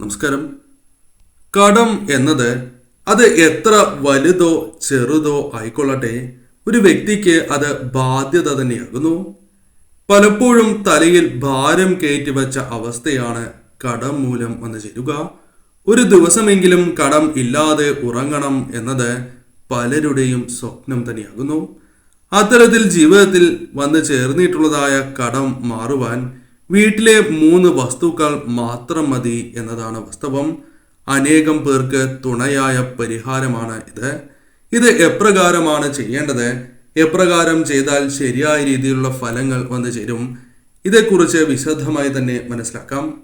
നമസ്കാരം. കടം എന്നത് അത് എത്ര വലുതോ ചെറുതോ ആയിക്കൊള്ളട്ടെ ഒരു വ്യക്തിക്ക് അത് ബാധ്യത തന്നെയാകുന്നു. പലപ്പോഴും തലയിൽ ഭാരം കയറ്റി വച്ച അവസ്ഥയാണ് കടം മൂലം വന്നു ചേരുക. ഒരു ദിവസമെങ്കിലും കടം ഇല്ലാതെ ഉറങ്ങണം എന്നത് പലരുടെയും സ്വപ്നം തന്നെയാകുന്നു. അത്തരത്തിൽ ജീവിതത്തിൽ വന്നു ചേർന്നിട്ടുള്ളതായ കടം മാറുവാൻ വീട്ടിലെ മൂന്ന് വസ്തുക്കൾ മാത്രം മതി എന്നതാണ് വാസ്തവം. അനേകം പേർക്ക് തുണയായ പരിഹാരമാണ് ഇത്. ഇത് എപ്രകാരമാണ് ചെയ്യേണ്ടത്? എപ്രകാരം ചെയ്താൽ ശരിയായ രീതിയിലുള്ള ഫലങ്ങൾ വന്നു ചേരും? ഇതേക്കുറിച്ച് വിശദമായി തന്നെ മനസ്സിലാക്കാം.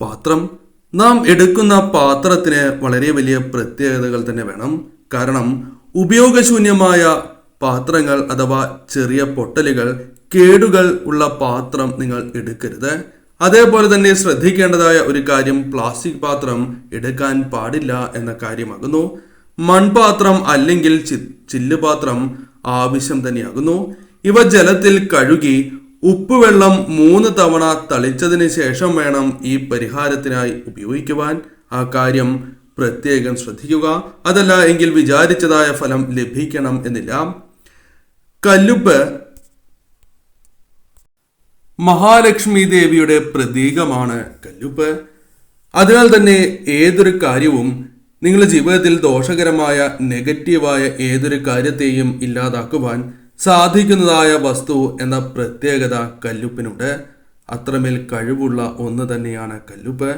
പാത്രം. നാം എടുക്കുന്ന പാത്രത്തിന് വളരെ വലിയ പ്രത്യേകതകൾ തന്നെ വേണം. കാരണം ഉപയോഗശൂന്യമായ പാത്രങ്ങൾ അഥവാ ചെറിയ പൊട്ടലുകൾ കേടുകൾ ഉള്ള പാത്രം നിങ്ങൾ എടുക്കരുത്. അതേപോലെ തന്നെ ശ്രദ്ധിക്കേണ്ടതായ ഒരു കാര്യം പ്ലാസ്റ്റിക് പാത്രം എടുക്കാൻ പാടില്ല എന്ന കാര്യമാകുന്നു. മൺപാത്രം അല്ലെങ്കിൽ ചി- ചില്ലുപാത്രം ആവശ്യം തന്നെയാകുന്നു. ഇവ ജലത്തിൽ കഴുകി ഉപ്പുവെള്ളം മൂന്ന് തവണ തളിച്ചതിന് ശേഷം വേണം ഈ പരിഹാരത്തിനായി ഉപയോഗിക്കുവാൻ. ആ കാര്യം പ്രത്യേകം ശ്രദ്ധിക്കുക. അതല്ല എങ്കിൽ വിചാരിച്ചതായ ഫലം ലഭിക്കണം എന്നില്ല. കല്ലുപ്പ് മഹാലക്ഷ്മി ദേവിയുടെ പ്രതീകമാണ് കല്ലുപ്പ്. അതിനാൽ തന്നെ ഏതൊരു കാര്യവും നിങ്ങളുടെ ജീവിതത്തിൽ ദോഷകരമായ നെഗറ്റീവായ ഏതൊരു കാര്യത്തെയും ഇല്ലാതാക്കുവാൻ സാധിക്കുന്നതായ വസ്തു എന്ന പ്രത്യേകത കല്ലുപ്പിനുണ്ട്. അത്രമേൽ കഴിവുള്ള ഒന്ന് തന്നെയാണ് കല്ലുപ്പ്.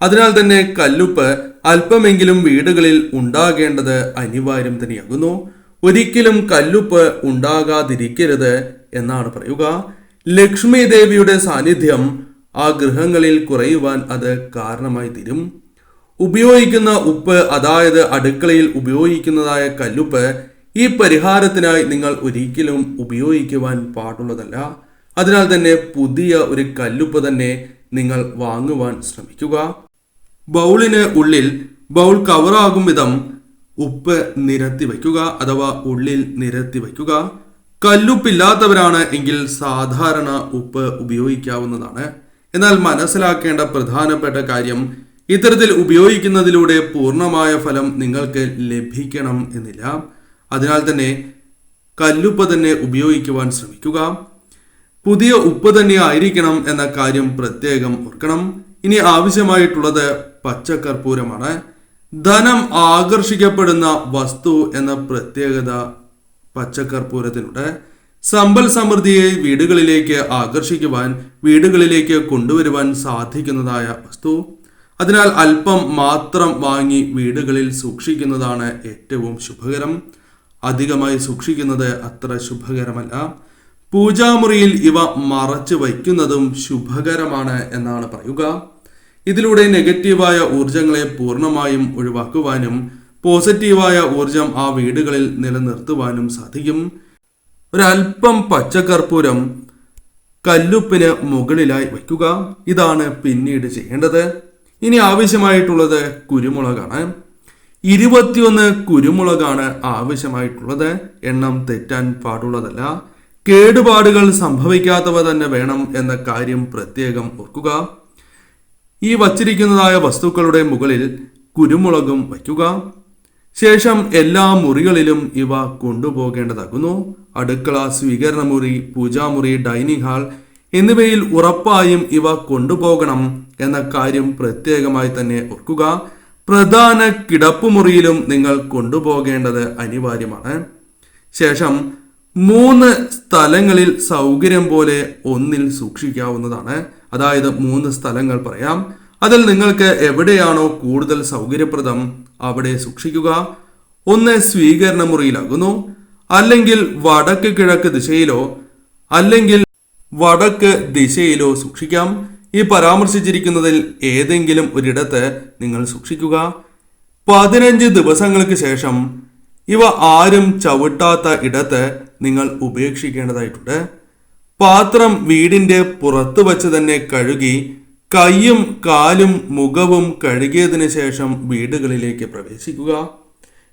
അതിനാൽ തന്നെ കല്ലുപ്പ് അല്പമെങ്കിലും വീടുകളിൽ ഉണ്ടാകേണ്ടത് അനിവാര്യം തന്നെയാകുന്നു. ഒരിക്കലും കല്ലുപ്പ് ഉണ്ടാകാതിരിക്കരുത് എന്നാണ് പറയുക. ലക്ഷ്മി ദേവിയുടെ സാന്നിധ്യം ആ ഗൃഹങ്ങളിൽ കുറയുവാൻ അത് കാരണമായി തീരും. ഉപയോഗിക്കുന്ന ഉപ്പ് അതായത് അടുക്കളയിൽ ഉപയോഗിക്കുന്നതായ കല്ലുപ്പ് ഈ പരിഹാരത്തിനായി നിങ്ങൾ ഒരിക്കലും ഉപയോഗിക്കുവാൻ പാടുള്ളതല്ല. അതിനാൽ തന്നെ പുതിയ ഒരു കല്ലുപ്പ് തന്നെ നിങ്ങൾ വാങ്ങുവാൻ ശ്രമിക്കുക. ബൗളിന് ഉള്ളിൽ ബൗൾ കവറാകും വിധം ഉപ്പ് നിരത്തി വയ്ക്കുക അഥവാ ഉള്ളിൽ നിരത്തി വയ്ക്കുക. കല്ലുപ്പില്ലാത്തവരാണ് എങ്കിൽ സാധാരണ ഉപ്പ് ഉപയോഗിക്കാവുന്നതാണ്. എന്നാൽ മനസ്സിലാക്കേണ്ട പ്രധാനപ്പെട്ട കാര്യം ഇത്തരത്തിൽ ഉപയോഗിക്കുന്നതിലൂടെ പൂർണമായ ഫലം നിങ്ങൾക്ക് ലഭിക്കണം എന്നില്ല. അതിനാൽ തന്നെ കല്ലുപ്പ് തന്നെ ഉപയോഗിക്കുവാൻ ശ്രമിക്കുക. പുതിയ ഉപ്പ് തന്നെ ആയിരിക്കണം എന്ന കാര്യം പ്രത്യേകം ഓർക്കണം. ഇനി ആവശ്യമായിട്ടുള്ളത് പച്ചക്കർപ്പൂരമാണ് ധനം ആകർഷിക്കപ്പെടുന്ന വസ്തു എന്ന പ്രത്യേകത പച്ചക്കർപ്പൂരത്തിനുണ്ട്. സമ്പൽ സമൃദ്ധിയെ വീടുകളിലേക്ക് ആകർഷിക്കുവാൻ വീടുകളിലേക്ക് കൊണ്ടുവരുവാൻ സാധിക്കുന്നതായ വസ്തു. അതിനാൽ അല്പം മാത്രം വാങ്ങി വീടുകളിൽ സൂക്ഷിക്കുന്നതാണ് ഏറ്റവും ശുഭകരം. അധികമായി സൂക്ഷിക്കുന്നത് അത്ര ശുഭകരമല്ല. പൂജാമുറിയിൽ ഇവ മറച്ചു വയ്ക്കുന്നതും ശുഭകരമാണ് എന്നാണ് പറയുക. ഇതിലൂടെ നെഗറ്റീവായ ഊർജങ്ങളെ പൂർണമായും ഒഴിവാക്കുവാനും പോസിറ്റീവായ ഊർജം ആ വീടുകളിൽ നിലനിർത്തുവാനും സാധിക്കും. ഒരൽപ്പം പച്ചക്കർപ്പൂരം കല്ലുപ്പിന് മുകളിലായി വയ്ക്കുക. ഇതാണ് പിന്നീട് ചെയ്യേണ്ടത്. ഇനി ആവശ്യമായിട്ടുള്ളത് കുരുമുളകാണ്. ഇരുപത്തിയൊന്ന് കുരുമുളകാണ് ആവശ്യമായിട്ടുള്ളത്. എണ്ണം തെറ്റാൻ പാടുള്ളതല്ല. കേടുപാടുകൾ സംഭവിക്കാത്തവ തന്നെ വേണം എന്ന കാര്യം പ്രത്യേകം ഓർക്കുക. ഈ വച്ചിരിക്കുന്നതായ വസ്തുക്കളുടെ മുകളിൽ കുരുമുളകും വയ്ക്കുക. ശേഷം എല്ലാ മുറികളിലും ഇവ കൊണ്ടുപോകേണ്ടതാകുന്നു. അടുക്കള സ്വീകരണ മുറി പൂജാമുറി ഡൈനിങ് ഹാൾ എന്നിവയിൽ ഉറപ്പായും ഇവ കൊണ്ടുപോകണം എന്ന കാര്യം പ്രത്യേകമായി തന്നെ ഓർക്കുക. പ്രധാന കിടപ്പുമുറിയിലും നിങ്ങൾ കൊണ്ടുപോകേണ്ടത് അനിവാര്യമാണ്. ശേഷം മൂന്ന് സ്ഥലങ്ങളിൽ സൗകര്യം പോലെ ഒന്നിൽ സൂക്ഷിക്കാവുന്നതാണ്. അതായത് മൂന്ന് സ്ഥലങ്ങൾ പറയാം. അതിൽ നിങ്ങൾക്ക് എവിടെയാണോ കൂടുതൽ സൗകര്യപ്രദം അവിടെ സൂക്ഷിക്കുക. ഒന്ന് സ്വീകരണ മുറിയിലാകുന്നു. അല്ലെങ്കിൽ വടക്ക് കിഴക്ക് ദിശയിലോ അല്ലെങ്കിൽ വടക്ക് ദിശയിലോ സൂക്ഷിക്കാം. ഈ പരാമർശിച്ചിരിക്കുന്നതിൽ ഏതെങ്കിലും ഒരിടത്ത് നിങ്ങൾ സൂക്ഷിക്കുക. പതിനഞ്ച് ദിവസങ്ങൾക്ക് ശേഷം ഇവ ആരും ചവിട്ടാത്ത ഇടത്ത് നിങ്ങൾ ഉപേക്ഷിക്കേണ്ടതായിട്ടുണ്ട്. പാത്രം വീടിന്റെ പുറത്തു വച്ച് തന്നെ കഴുകി കൈയും കാലും മുഖവും കഴുകിയതിന് ശേഷം വീടുകളിലേക്ക് പ്രവേശിക്കുക.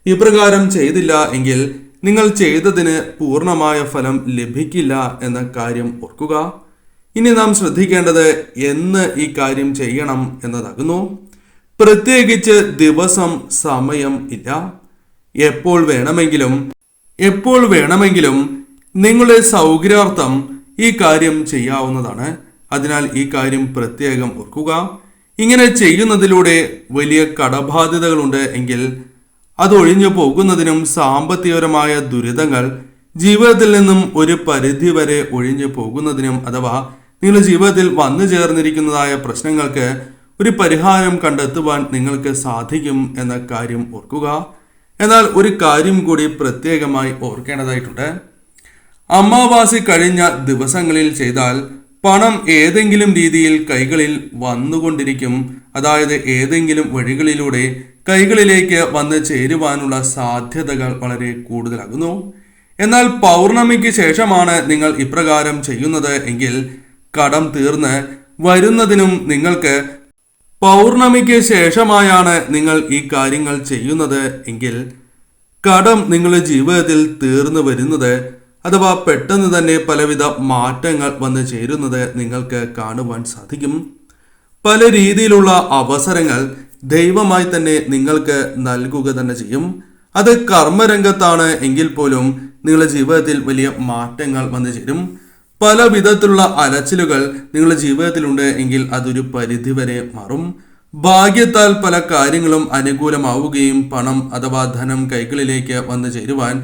ഇപ്രകാരം ചെയ്തില്ല എങ്കിൽ നിങ്ങൾ ചെയ്തതിന് പൂർണമായ ഫലം ലഭിക്കില്ല എന്ന കാര്യം ഓർക്കുക. ഇനി നാം ശ്രദ്ധിക്കേണ്ടത് എന്ന് ഈ കാര്യം ചെയ്യണം എന്നതാകുന്നു. പ്രത്യേകിച്ച് ദിവസം സമയം ഇല്ല. എപ്പോൾ വേണമെങ്കിലും എപ്പോൾ വേണമെങ്കിലും നിങ്ങളുടെ സൗകര്യാർത്ഥം ഈ കാര്യം ചെയ്യാവുന്നതാണ്. അതിനാൽ ഈ കാര്യം പ്രത്യേകം ഓർക്കുക. ഇങ്ങനെ ചെയ്യുന്നതിലൂടെ വലിയ കടബാധ്യതകളുണ്ട് എങ്കിൽ അത് ഒഴിഞ്ഞു പോകുന്നതിനും സാമ്പത്തികപരമായ ദുരിതങ്ങൾ ജീവിതത്തിൽ നിന്നും ഒരു പരിധി വരെ ഒഴിഞ്ഞു പോകുന്നതിനും അഥവാ നിങ്ങളുടെ ജീവിതത്തിൽ വന്നു ചേർന്നിരിക്കുന്നതായ പ്രശ്നങ്ങൾക്ക് ഒരു പരിഹാരം കണ്ടെത്തുവാൻ നിങ്ങൾക്ക് സാധിക്കും എന്ന കാര്യം ഓർക്കുക. എന്നാൽ ഒരു കാര്യം കൂടി പ്രത്യേകമായി ഓർക്കേണ്ടതായിട്ടുണ്ട്. അമാവാസി കഴിഞ്ഞ ദിവസങ്ങളിൽ ചെയ്താൽ പണം ഏതെങ്കിലും രീതിയിൽ കൈകളിൽ വന്നുകൊണ്ടിരിക്കും. അതായത് ഏതെങ്കിലും വഴികളിലൂടെ കൈകളിലേക്ക് വന്ന് ചേരുവാനുള്ള സാധ്യതകൾ വളരെ കൂടുതലാകുന്നു. എന്നാൽ പൗർണമിക്ക് ശേഷമാണ് നിങ്ങൾ ഇപ്രകാരം ചെയ്യുന്നത് എങ്കിൽ കടം തീർന്ന് വരുന്നതിനും നിങ്ങൾക്ക് പൗർണമിക്ക് ശേഷമായാണ് നിങ്ങൾ ഈ കാര്യങ്ങൾ ചെയ്യുന്നത് എങ്കിൽ കടം നിങ്ങളുടെ ജീവിതത്തിൽ തീർന്നു വരുന്നത് അഥവാ പെട്ടെന്ന് തന്നെ പലവിധ മാറ്റങ്ങൾ വന്നു ചേരുന്നത് നിങ്ങൾക്ക് കാണുവാൻ സാധിക്കും. പല രീതിയിലുള്ള അവസരങ്ങൾ ദൈവമായി തന്നെ നിങ്ങൾക്ക് നൽകുക തന്നെ ചെയ്യും. അത് കർമ്മരംഗത്താണ് എങ്കിൽ പോലും നിങ്ങളുടെ ജീവിതത്തിൽ വലിയ മാറ്റങ്ങൾ വന്നു ചേരും. പല വിധത്തിലുള്ള അലച്ചിലുകൾ നിങ്ങളുടെ ജീവിതത്തിലുണ്ട് എങ്കിൽ അതൊരു പരിധിവരെ മാറും. ഭാഗ്യത്താൽ പല കാര്യങ്ങളും അനുകൂലമാവുകയും പണം അഥവാ ധനം കൈകളിലേക്ക് വന്നു ചേരുവാൻ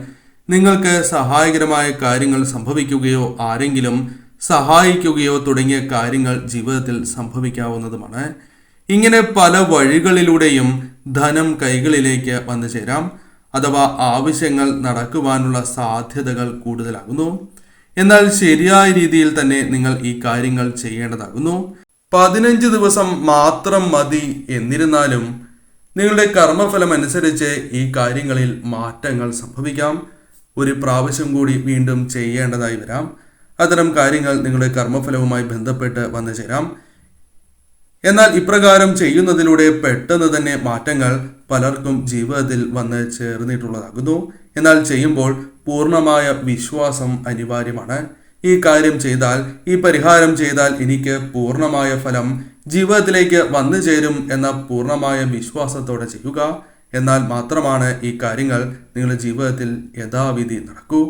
നിങ്ങൾക്ക് സഹായകരമായ കാര്യങ്ങൾ സംഭവിക്കുകയോ ആരെങ്കിലും സഹായിക്കുകയോ തുടങ്ങിയ കാര്യങ്ങൾ ജീവിതത്തിൽ സംഭവിക്കാവുന്നതുമാണ്. ഇങ്ങനെ പല വഴികളിലൂടെയും ധനം കൈകളിലേക്ക് വന്നു ചേരാം. അഥവാ ആവശ്യങ്ങൾ നടക്കുവാനുള്ള സാധ്യതകൾ കൂടുതലാകുന്നു. എന്നാൽ ശരിയായ രീതിയിൽ തന്നെ നിങ്ങൾ ഈ കാര്യങ്ങൾ ചെയ്യേണ്ടതാകുന്നു. പതിനഞ്ച് ദിവസം മാത്രം മതി എന്നിരുന്നാലും നിങ്ങളുടെ കർമ്മഫലം അനുസരിച്ച് ഈ കാര്യങ്ങളിൽ മാറ്റങ്ങൾ സംഭവിക്കാം. ഒരു പ്രാവശ്യം കൂടി വീണ്ടും ചെയ്യേണ്ടതായി വരാം. അത്തരം കാര്യങ്ങൾ നിങ്ങളുടെ കർമ്മഫലവുമായി ബന്ധപ്പെട്ട് വന്നു ചേരാം. എന്നാൽ ഇപ്രകാരം ചെയ്യുന്നതിലൂടെ പെട്ടെന്ന് തന്നെ മാറ്റങ്ങൾ പലർക്കും ജീവിതത്തിൽ വന്ന് ചേർന്നിട്ടുള്ളതാകുന്നു. എന്നാൽ ചെയ്യുമ്പോൾ പൂർണമായ വിശ്വാസം അനിവാര്യമാണ്. ഈ കാര്യം ചെയ്താൽ ഈ പരിഹാരം ചെയ്താൽ എനിക്ക് പൂർണമായ ഫലം ജീവിതത്തിലേക്ക് വന്നു ചേരും എന്ന പൂർണമായ വിശ്വാസത്തോടെ ചെയ്യുക. എന്നാൽ മാത്രമാണ് ഈ കാര്യങ്ങൾ നിങ്ങളുടെ ജീവിതത്തിൽ യഥാവിധി നടക്കൂ.